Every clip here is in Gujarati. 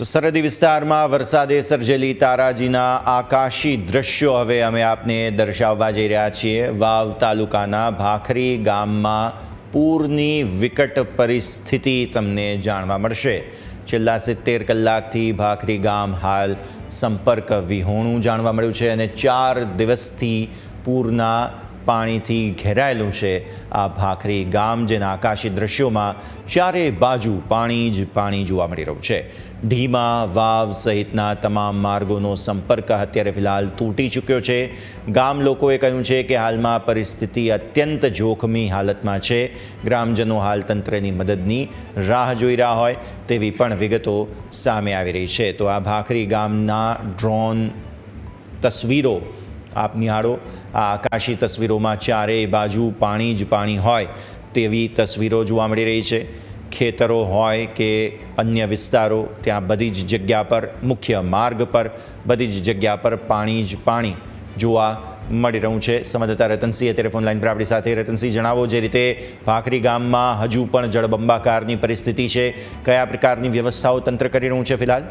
તો સરહદી વિસ્તારમાં વરસાદે સર્જેલી તારાજીના આકાશી દ્રશ્યો હવે અમે આપને દર્શાવવા જઈ રહ્યા છીએ. વાવ તાલુકાના ભાખરી ગામમાં પૂરની વિકટ પરિસ્થિતિ તમને જાણવા મળશે. છેલ્લા સિત્તેર કલાકથી ભાખરી ગામ હાલ સંપર્ક વિહોણું જાણવા મળ્યું છે અને ચાર દિવસથી પૂરના પાણીથી ઘેરાયેલું છે આ ભાખરી ગામ જેના આકાશી દ્રશ્યોમાં ચારે બાજુ પાણી જ પાણી જોવા મળી રહ્યું છે. ઢીમા, વાવ સહિતના તમામ માર્ગોનો સંપર્ક અત્યારે ફિલહાલ તૂટી ચૂક્યો છે. ગામ લોકોએ કહ્યું છે કે હાલમાં પરિસ્થિતિ અત્યંત જોખમી હાલતમાં છે. ગ્રામજનો હાલ તંત્રની મદદની રાહ જોઈ રહ્યા હોય તેવી પણ વિગતો સામે આવી રહી છે. તો આ ભાખરી ગામના ડ્રોન તસવીરો આપ નિહાળો આ આકાશી તસવીરોમાં ચારેય બાજુ પાણી જ પાણી હોય તેવી તસવીરો જોવા મળી રહી છે. ખેતરો હોય કે અન્ય વિસ્તારો, ત્યાં બધી જ જગ્યા પર, મુખ્ય માર્ગ પર, બધી જ જગ્યા પર પાણી જ પાણી જોવા મળી રહ્યું છે. સંવાદદાતા રતનસિંહ અત્યારે ફોન લાઈન પર આપણી સાથે. રતનસિંહ, જણાવો જે રીતે ભાખરી ગામમાં હજુ પણ જળબંબાકારની પરિસ્થિતિ છે. કયા પ્રકારની વ્યવસ્થાઓ તંત્ર કરી રહ્યું છે ફિલહાલ?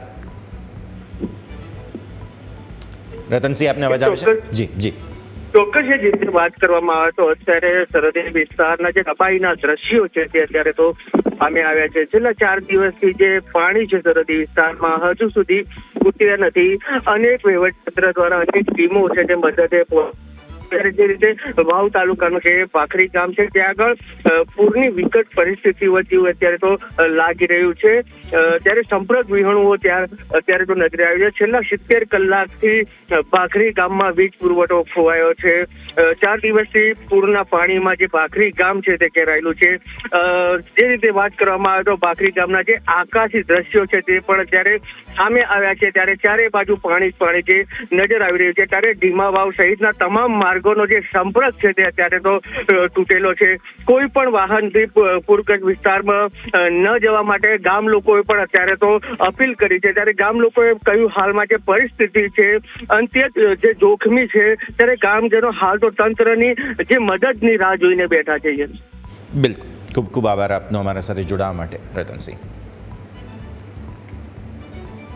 રતનસિંહ આપને અવાજ આવે છે? જી જી. ચોક્કસ જે રીતે વાત કરવામાં આવે તો અત્યારે સરહદી વિસ્તારના જે તબાહીના દ્રશ્યો છે તે અત્યારે તો સામે આવ્યા છે. છેલ્લા ચાર દિવસથી જે પાણી છે સરહદી વિસ્તારમાં હજુ સુધી ઉતર્યા નથી. અનેક વહીવટતંત્ર દ્વારા અનેક ટીમો છે તે મદદે પહોંચ- ત્યારે જે રીતે વાવ તાલુકાનું છે પાખરી ગામ છે, ત્યાં આગળ પૂરની વિકટ પરિસ્થિતિ વચ્ચે અત્યારે તો લાગી રહ્યું છે. ત્યારે સંપર્ક વિહણુઓ ત્યાં અત્યારે તો નજરે આવ્યું છે. છેલ્લા સિત્તેર કલાકથી પાખરી ગામમાં વીજ પુરવઠો ખોવાયો છે. ચાર દિવસથી પૂરના પાણીમાં જે ભાખરી ગામ છે તે ઘેરાયેલું છે. જે રીતે વાત કરવામાં આવે તો ભાખરી ગામના જે આકાશી દ્રશ્યો છે તે પણ અત્યારે સામે આવ્યા છે. ત્યારે ચારે બાજુ પાણી જ પાણી જે નજર આવી રહ્યું છે. ત્યારે ધીમા વાવ સહિતના તમામ માર્ગોનો જે સંપર્ક છે તે અત્યારે તો તૂટેલો છે. કોઈ પણ વાહનથી પ- પૂરગ્રસ્ત વિસ્તારમાં ન જવા માટે ગામ લોકોએ પણ અત્યારે તો અપીલ કરી છે. ત્યારે ગામ લોકોએ કહ્યું, હાલમાં જે પરિસ્થિતિ છે, અંત્ય જે જોખમી છે, ત્યારે ગામજનો હાલ તો તંત્રની જે મદદની રાહ જોઈને બેઠા છે. બિલકુલ. ખૂબ ખૂબ આભાર આપનો અમારા સાથે જોડાવા માટે, રતનસિંહ.